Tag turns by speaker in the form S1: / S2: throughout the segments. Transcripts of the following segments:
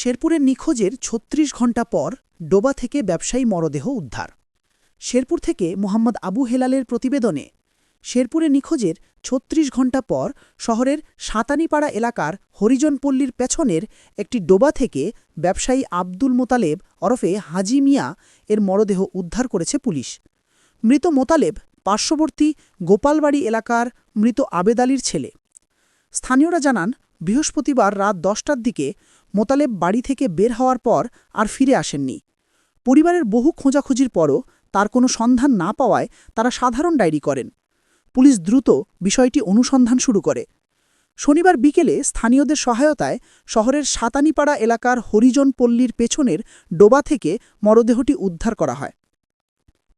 S1: শেরপুরের নিখোঁজের ছত্রিশ ঘণ্টা পর ডোবা থেকে ব্যবসায়ী মরদেহ উদ্ধার। শেরপুর থেকে মোহাম্মদ আবু হেলালের প্রতিবেদনে শেরপুরে নিখোঁজের ছত্রিশ ঘণ্টা পর শহরের সাঁতানিপাড়া এলাকার হরিজনপল্লীর পেছনের একটি ডোবা থেকে ব্যবসায়ী আব্দুল মোতালেব ওরফে হাজি মিয়া এর মরদেহ উদ্ধার করেছে পুলিশ। মৃত মোতালেব পার্শ্ববর্তী গোপালবাড়ি এলাকার মৃত আবেদ আলীর ছেলে। স্থানীয়রা জানান বৃহস্পতিবার রাত দশটার দিকে মোতালেব বাড়ি থেকে বের হওয়ার পর আর ফিরে আসেননি। পরিবারের বহু খোঁজাখুঁজির পরও তার কোনো সন্ধান না পাওয়ায় তারা সাধারণ ডায়েরি করেন। পুলিশ দ্রুত বিষয়টি অনুসন্ধান শুরু করে। শনিবার বিকেলে স্থানীয়দের সহায়তায় শহরের সাতানিপাড়া এলাকার হরিজন পল্লীর পেছনের ডোবা থেকে মরদেহটি উদ্ধার করা হয়।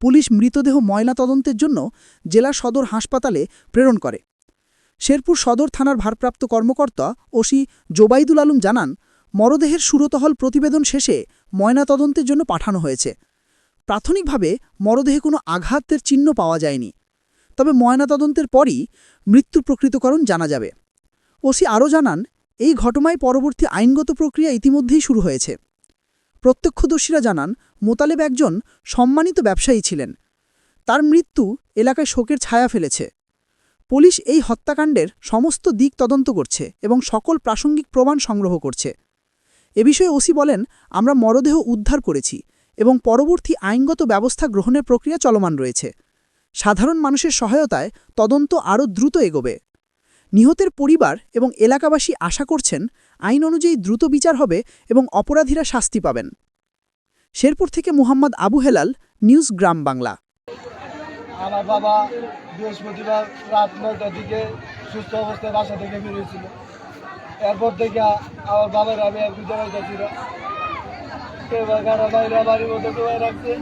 S1: পুলিশ মৃতদেহ ময়নাতদন্তের জন্য জেলা সদর হাসপাতালে প্রেরণ করে। শেরপুর সদর থানার ভারপ্রাপ্ত কর্মকর্তা ওসি জোবাইদুল আলম জানান, মরদেহের সুরতহল প্রতিবেদন শেষে ময়নাতদন্তের জন্য পাঠানো হয়েছে। প্রাথমিকভাবে মরদেহে কোনো আঘাতের চিহ্ন পাওয়া যায়নি। তবে ময়নাতদন্তের পরই মৃত্যু প্রকৃতকরণ জানা যাবে। ওসি আরও জানান, এই ঘটনায় পরবর্তী আইনগত প্রক্রিয়া ইতিমধ্যেই শুরু হয়েছে। প্রত্যক্ষদর্শীরা জানান, মোতালেব একজন সম্মানিত ব্যবসায়ী ছিলেন। তার মৃত্যু এলাকায় শোকের ছায়া ফেলেছে। পুলিশ এই হত্যাকাণ্ডের সমস্ত দিক তদন্ত করছে এবং সকল প্রাসঙ্গিক প্রমাণ সংগ্রহ করছে। এ বিষয়ে ওসি বলেন, আমরা মরদেহ উদ্ধার করেছি এবং পরবর্তী আইনগত ব্যবস্থা গ্রহণের প্রক্রিয়া চলমান রয়েছে। সাধারণ মানুষের সহায়তায় তদন্ত আরও দ্রুত এগোবে। নিহতের পরিবার এবং এলাকাবাসী আশা করছেন, আইন অনুযায়ী দ্রুত বিচার হবে এবং অপরাধীরা শাস্তি পাবেন। শেরপুর থেকে মুহাম্মদ আবু হেলাল, নিউজ গ্রাম বাংলা।
S2: আমার বাবা বৃহস্পতিবার রাত নয়টার দিকে সুস্থ অবস্থায় বাসা থেকে বেরিয়েছিল এরপর থেকে আমার বাবার আমি এক বিদ্যালয় যাচ্ছিল এবার গাড়া বাইরে, বাড়ির মতো ডোবাই রাখছে।